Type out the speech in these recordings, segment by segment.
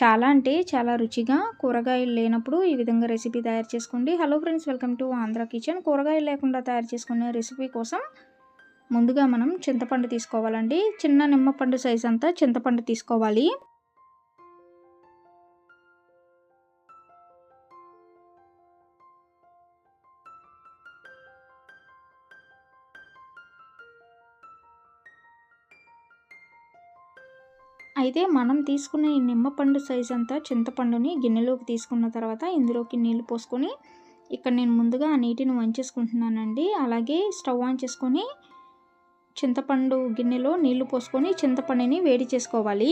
చాలా అంటే చాలా రుచిగా కూరగాయలు లేనప్పుడు ఈ విధంగా రెసిపీ తయారు చేసుకోండి. Hello friends welcome to Andhra kitchen కూరగాయలు లేకుండా తయారు చేసుకునే రెసిపీ కోసం ముందుగా మనం చింతపండు తీసుకోవాలండి. చిన్న నిమ్మపండు సైజ్ అంతా చింతపండు తీసుకోవాలి. అయితే మనం తీసుకున్న ఈ నిమ్మపండు సైజ్ అంతా చింతపండుని గిన్నెలోకి తీసుకున్న తర్వాత ఇందులోకి నీళ్ళు పోసుకొని ఇక్కడ నేను ముందుగా ఆ నీటిని వంచేసుకుంటున్నానండి. అలాగే స్టవ్ ఆన్ చేసుకొని చింతపండు గిన్నెలో నీళ్ళు పోసుకొని చింతపండుని వేడి చేసుకోవాలి.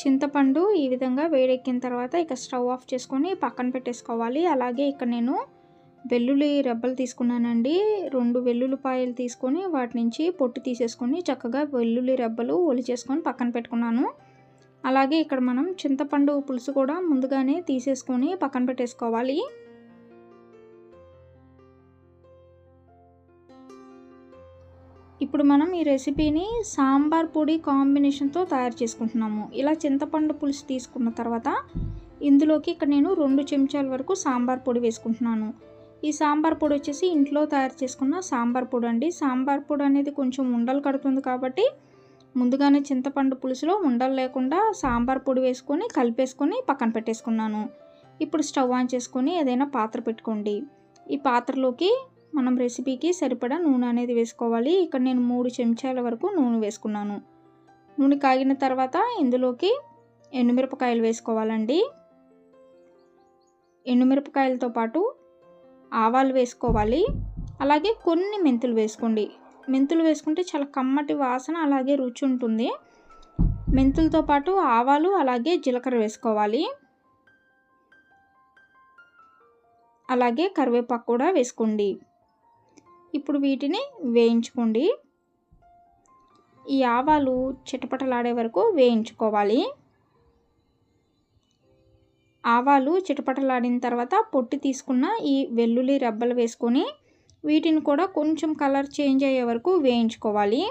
చింతపండు ఈ విధంగా వేడెక్కిన తర్వాత ఇక స్టవ్ ఆఫ్ చేసుకొని పక్కన పెట్టేసుకోవాలి. అలాగే ఇక్కడ నేను వెల్లుల్లి రెబ్బలు తీసుకున్నానండి. రెండు వెల్లుల్లిపాయలు తీసుకొని వాటి నుంచి పొట్టు తీసేసుకొని చక్కగా వెల్లుల్లి రెబ్బలు ఒలిచేసుకొని పక్కన పెట్టుకున్నాను. అలాగే ఇక్కడ మనం చింతపండు పులుసు కూడా ముందుగానే తీసేసుకొని పక్కన పెట్టేసుకోవాలి. ఇప్పుడు మనం ఈ రెసిపీని సాంబార్ పొడి కాంబినేషన్తో తయారు చేసుకుంటున్నాము. ఇలా చింతపండు పులుసు తీసుకున్న తర్వాత ఇందులోకి ఇక్కడ నేను రెండు చెంచాల వరకు సాంబార్ పొడి వేసుకుంటున్నాను. ఈ సాంబార్ పొడి వచ్చేసి ఇంట్లో తయారు చేసుకున్న సాంబార్ పొడి అండి. సాంబార్ పొడి అనేది కొంచెం ఉండలు కడుతుంది కాబట్టి ముందుగానే చింతపండు పులుసులో ఉండలు లేకుండా సాంబార్ పొడి వేసుకొని కలిపేసుకొని పక్కన పెట్టేసుకున్నాను. ఇప్పుడు స్టవ్ ఆన్ చేసుకొని ఏదైనా పాత్ర పెట్టుకోండి. ఈ పాత్రలోకి మనం రెసిపీకి సరిపడా నూనె అనేది వేసుకోవాలి. ఇక్కడ నేను మూడు చెంచాల వరకు నూనె వేసుకున్నాను. నూనె కాగిన తర్వాత ఇందులోకి ఎండుమిరపకాయలు వేసుకోవాలండి. ఎండుమిరపకాయలతో పాటు ఆవాలు వేసుకోవాలి. అలాగే కొన్ని మెంతులు వేసుకోండి. మెంతులు వేసుకుంటే చాలా కమ్మటి వాసన అలాగే రుచి ఉంటుంది. మెంతులతో పాటు ఆవాలు అలాగే జీలకర్ర వేసుకోవాలి. అలాగే కరివేపాకు కూడా వేసుకోండి. ఇప్పుడు వీటిని వేయించుకోండి. ఈ ఆవాలు చిటపటలాడే వరకు వేయించుకోవాలి. ఆవాలు చిటపటలాడిన తర్వాత పొట్టి తీసుకున్న ఈ వెల్లుల్లి రెబ్బలు వేసుకొని వీటిని కూడా కొంచెం కలర్ చేంజ్ అయ్యే వరకు వేయించుకోవాలి.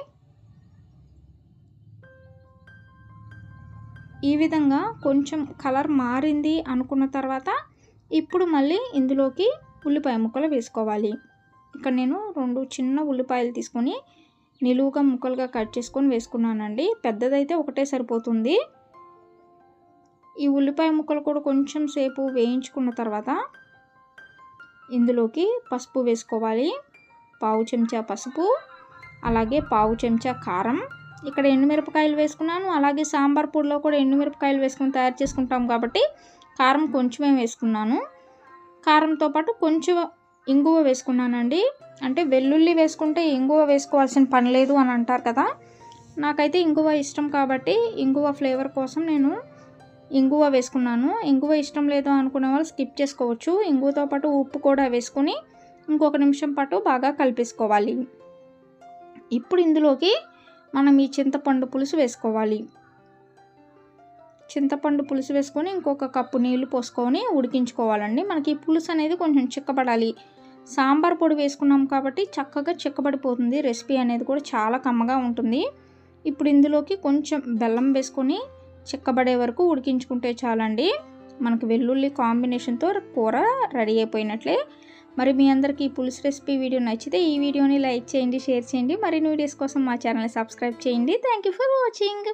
ఈ విధంగా కొంచెం కలర్ మారింది అనుకున్న తర్వాత ఇప్పుడు మళ్ళీ ఇందులోకి ఉల్లిపాయ ముక్కలు వేసుకోవాలి. ఇక్కడ నేను రెండు చిన్న ఉల్లిపాయలు తీసుకొని నిలువుగా ముక్కలుగా కట్ చేసుకొని వేసుకున్నానండి. పెద్దదైతే ఒకటే సరిపోతుంది. ఈ ఉల్లిపాయ ముక్కలు కూడా కొంచెం సేపు వేయించుకున్న తర్వాత ఇందులోకి పసుపు వేసుకోవాలి. పావు చెంచా పసుపు అలాగే పావు చెంచా కారం. ఇక్కడ ఎండుమిరపకాయలు వేసుకున్నాను అలాగే సాంబార్ పొడిలో కూడా ఎండుమిరపకాయలు వేసుకొని తయారు చేసుకుంటాం కాబట్టి కారం కొంచెమే వేసుకున్నాను. కారంతో పాటు కొంచెం ఇంగువ వేసుకున్నానండి. అంటే వెల్లుల్లి వేసుకుంటే ఇంగువ వేసుకోవాల్సిన పని లేదు అని అంటారు కదా. నాకైతే ఇంగువ ఇష్టం కాబట్టి ఇంగువ ఫ్లేవర్ కోసం నేను ఇంగువ వేసుకున్నాను. ఇంగువ ఇష్టం లేదు అనుకునే వాళ్ళు స్కిప్ చేసుకోవచ్చు. ఇంగువతో పాటు ఉప్పు కూడా వేసుకొని ఇంకొక నిమిషం పాటు బాగా కలిపేసుకోవాలి. ఇప్పుడు ఇందులోకి మనం ఈ చింతపండు పులుసు వేసుకోవాలి. చింతపండు పులుసు వేసుకొని ఇంకొక కప్పు నీళ్ళు పోసుకొని ఉడికించుకోవాలండి. మనకి ఈ పులుసు అనేది కొంచెం చిక్కబడాలి. సాంబార్ పొడి వేసుకున్నాం కాబట్టి చక్కగా చిక్కబడిపోతుంది. రెసిపీ అనేది కూడా చాలా కమ్మగా ఉంటుంది. ఇప్పుడు ఇందులోకి కొంచెం బెల్లం వేసుకొని చిక్కబడే వరకు ఉడికించుకుంటే చాలండి. మనకు వెల్లుల్లి కాంబినేషన్తో కూర రెడీ అయిపోయినట్లే. మరి మీ అందరికీ ఈ పులుసు రెసిపీ వీడియో నచ్చితే ఈ వీడియోని లైక్ చేయండి షేర్ చేయండి. మరిన్ని వీడియోస్ కోసం మా ఛానల్ని సబ్స్క్రైబ్ చేయండి. Thank you for watching.